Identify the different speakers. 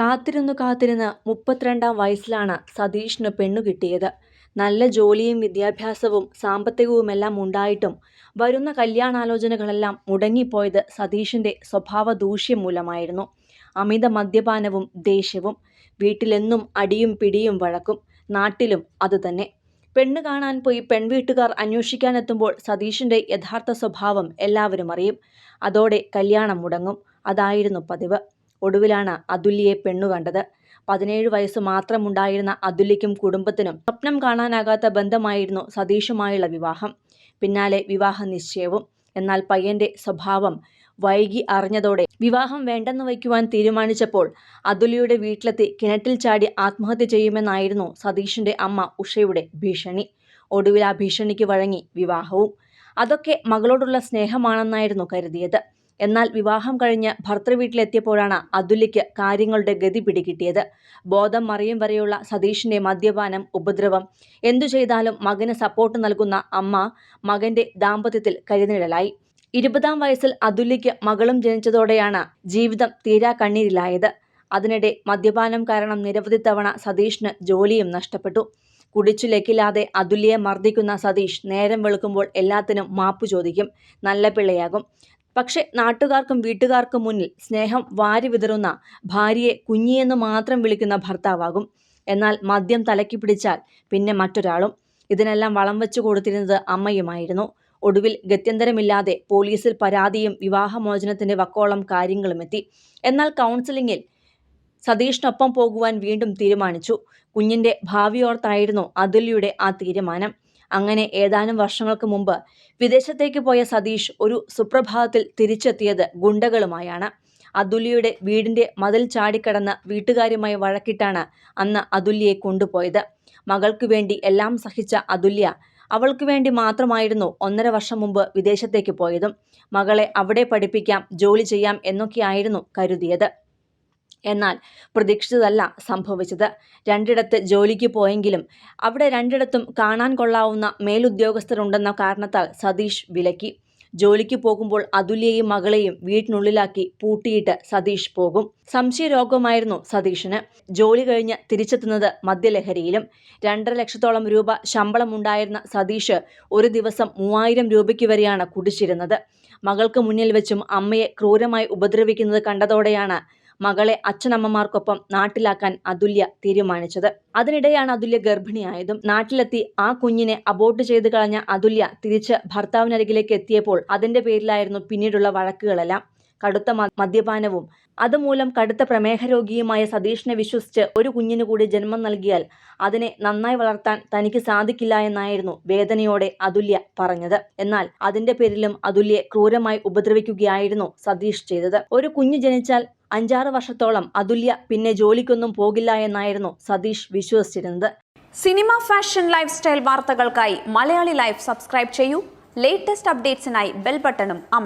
Speaker 1: കാത്തിരുന്നു കാത്തിരുന്ന് മുപ്പത്തിരണ്ടാം വയസ്സിലാണ് സതീഷിന് പെണ്ണു കിട്ടിയത്. നല്ല ജോലിയും വിദ്യാഭ്യാസവും സാമ്പത്തികവുമെല്ലാം ഉണ്ടായിട്ടും വരുന്ന കല്യാണാലോചനകളെല്ലാം മുടങ്ങിപ്പോയത് സതീഷിന്റെ സ്വഭാവ ദൂഷ്യം മൂലമായിരുന്നു. അമിത മദ്യപാനവും ദേഷ്യവും വീട്ടിലെന്നും അടിയും പിടിയും വഴക്കും നാട്ടിലും അതുതന്നെ. പെണ്ണ് കാണാൻ പോയി പെൺവീട്ടുകാർ അന്വേഷിക്കാനെത്തുമ്പോൾ സതീഷിന്റെ യഥാർത്ഥ സ്വഭാവം എല്ലാവരും അറിയും. അതോടെ കല്യാണം മുടങ്ങും. അതായിരുന്നു പതിവ്. ഒടുവിലാണ് അതുല്യയെ പെണ്ണു കണ്ടത്. പതിനേഴ് വയസ്സ് മാത്രമുണ്ടായിരുന്ന അതുല്യയ്ക്കും കുടുംബത്തിനും സ്വപ്നം കാണാനാകാത്ത ബന്ധമായിരുന്നു സതീഷുമായുള്ള വിവാഹം. പിന്നാലെ വിവാഹ നിശ്ചയവും. എന്നാൽ പയ്യന്റെ സ്വഭാവം വൈകി അറിഞ്ഞതോടെ വിവാഹം വേണ്ടെന്ന് വയ്ക്കുവാൻ തീരുമാനിച്ചപ്പോൾ അതുല്യയുടെ വീട്ടിലെത്തി കിണറ്റിൽ ചാടി ആത്മഹത്യ ചെയ്യുമെന്നായിരുന്നു സതീഷിന്റെ അമ്മ ഉഷയുടെ ഭീഷണി. ഒടുവിൽ ആ ഭീഷണിക്ക് വഴങ്ങി വിവാഹവും. അതൊക്കെ മകളോടുള്ള സ്നേഹമാണെന്നായിരുന്നു കരുതിയത്. എന്നാൽ വിവാഹം കഴിഞ്ഞ് ഭർത്തൃവീട്ടിലെത്തിയപ്പോഴാണ് അതുല്യയ്ക്ക് കാര്യങ്ങളുടെ ഗതി പിടികിട്ടിയത്. ബോധം മറിയും വരെയുള്ള സതീഷിന്റെ മദ്യപാനം ഉപദ്രവം. എന്തു ചെയ്താലും മകന് സപ്പോർട്ട് നൽകുന്ന അമ്മ മകന്റെ ദാമ്പത്യത്തിൽ കരുനിഴലായി. ഇരുപതാം വയസ്സിൽ അതുല്യയ്ക്ക് മകളും ജനിച്ചതോടെയാണ് ജീവിതം തീരാ കണ്ണീരിലായത്. അതിനിടെ മദ്യപാനം കാരണം നിരവധി തവണ സതീഷിന് ജോലിയും നഷ്ടപ്പെട്ടു. കുടിച്ചു ലക്കില്ലാതെ അതുല്യെ മർദ്ദിക്കുന്ന സതീഷ് നേരം വെളുക്കുമ്പോൾ എല്ലാത്തിനും മാപ്പു ചോദിക്കും. നല്ല പിള്ളയാകും. പക്ഷെ നാട്ടുകാർക്കും വീട്ടുകാർക്കും മുന്നിൽ സ്നേഹം വാരി വിതറുന്ന ഭാര്യയെ കുഞ്ഞിയെന്ന് മാത്രം വിളിക്കുന്ന ഭർത്താവാകും. എന്നാൽ മദ്യം തലക്കി പിടിച്ചാൽ പിന്നെ മറ്റൊരാളും. ഇതിനെല്ലാം വളം വെച്ചു കൊടുത്തിരുന്നത് അമ്മയുമായിരുന്നു. ഒടുവിൽ ഗത്യന്തരമില്ലാതെ പോലീസിൽ പരാതിയും വിവാഹമോചനത്തിന്റെ വക്കോളം കാര്യങ്ങളും എത്തി. എന്നാൽ കൗൺസിലിംഗിൽ സതീഷിനൊപ്പം പോകുവാൻ വീണ്ടും തീരുമാനിച്ചു. കുഞ്ഞിന്റെ ഭാവിയോർത്തായിരുന്നു അതുല്യയുടെ ആ തീരുമാനം. അങ്ങനെ ഏതാനും വർഷങ്ങൾക്ക് മുമ്പ് വിദേശത്തേക്ക് പോയ സതീഷ് ഒരു സുപ്രഭാതത്തിൽ തിരിച്ചെത്തിയത് ഗുണ്ടകളുമായാണ്. അതുല്യയുടെ വീടിന്റെ മതിൽ ചാടിക്കടന്ന് വീട്ടുകാരുമായി വഴക്കിട്ടാണ് അന്ന് അതുല്യയെ കൊണ്ടുപോയത്. മകൾക്കു വേണ്ടി എല്ലാം സഹിച്ച അതുല്യ അവൾക്ക് വേണ്ടി മാത്രമായിരുന്നു ഒന്നര വർഷം മുമ്പ് വിദേശത്തേക്ക് പോയതും. മകളെ അവിടെ പഠിപ്പിക്കാം ജോലി ചെയ്യാം എന്നൊക്കെയായിരുന്നു കരുതിയത്. എന്നാൽ പ്രതീക്ഷിച്ചതല്ല സംഭവിച്ചത്. രണ്ടിടത്ത് ജോലിക്ക് പോയെങ്കിലും അവിടെ രണ്ടിടത്തും കാണാൻ കൊള്ളാവുന്ന മേലുദ്യോഗസ്ഥരുണ്ടെന്ന കാരണത്താൽ സതീഷ് വിലക്കി. ജോലിക്ക് പോകുമ്പോൾ അതുല്യയും മകളെയും വീട്ടിനുള്ളിലാക്കി പൂട്ടിയിട്ട് സതീഷ് പോകും. സംശയരോഗമായിരുന്നു സതീഷിന്. ജോലി കഴിഞ്ഞ് തിരിച്ചെത്തുന്നത് മദ്യലഹരിയിലും. രണ്ടര ലക്ഷത്തോളം രൂപ ശമ്പളമുണ്ടായിരുന്ന സതീഷ് ഒരു ദിവസം മൂവായിരം രൂപയ്ക്ക് വരെയാണ് കുടിച്ചിരുന്നത്. മകൾക്ക് മുന്നിൽ വെച്ചും അമ്മയെ ക്രൂരമായി ഉപദ്രവിക്കുന്നത് കണ്ടതോടെയാണ് മകളെ അച്ഛനമ്മമാർക്കൊപ്പം നാട്ടിലാക്കാൻ അതുല്യ തീരുമാനിച്ചത്. അതിനിടെയാണ് അതുല്യ ഗർഭിണിയായതും നാട്ടിലെത്തി ആ കുഞ്ഞിനെ അബോർട്ട് ചെയ്ത് കളഞ്ഞ അതുല്യ തിരിച്ച് ഭർത്താവിനരികിലേക്ക് എത്തിയപ്പോൾ അതിന്റെ പേരിലായിരുന്നു പിന്നീടുള്ള വഴക്കുകളെല്ലാം. കടുത്ത മദ്യപാനവും അതുമൂലം കടുത്ത പ്രമേഹ രോഗിയുമായ സതീഷിനെ വിശ്വസിച്ച് ഒരു കുഞ്ഞിനു കൂടി ജന്മം നൽകിയാൽ അതിനെ നന്നായി വളർത്താൻ തനിക്ക് സാധിക്കില്ല എന്നായിരുന്നു വേദനയോടെ അതുല്യ പറഞ്ഞത്. എന്നാൽ അതിന്റെ പേരിലും അതുല്യെ ക്രൂരമായി ഉപദ്രവിക്കുകയായിരുന്നു സതീഷ് ചെയ്തത്. ഒരു കുഞ്ഞ് ജനിച്ചാൽ അഞ്ചാറ് വർഷത്തോളം അതുല്യ പിന്നെ ജോലിക്കൊന്നും പോകില്ല എന്നായിരുന്നു സതീഷ് വിശ്വസിച്ചിരുന്നത്.
Speaker 2: സിനിമ ഫാഷൻ ലൈഫ് സ്റ്റൈൽ വാർത്തകൾക്കായി മലയാളി ലൈഫ് സബ്സ്ക്രൈബ് ചെയ്യൂ. ലേറ്റസ്റ്റ് അപ്ഡേറ്റ്സിനായി ബെൽ ബട്ടണും അമർ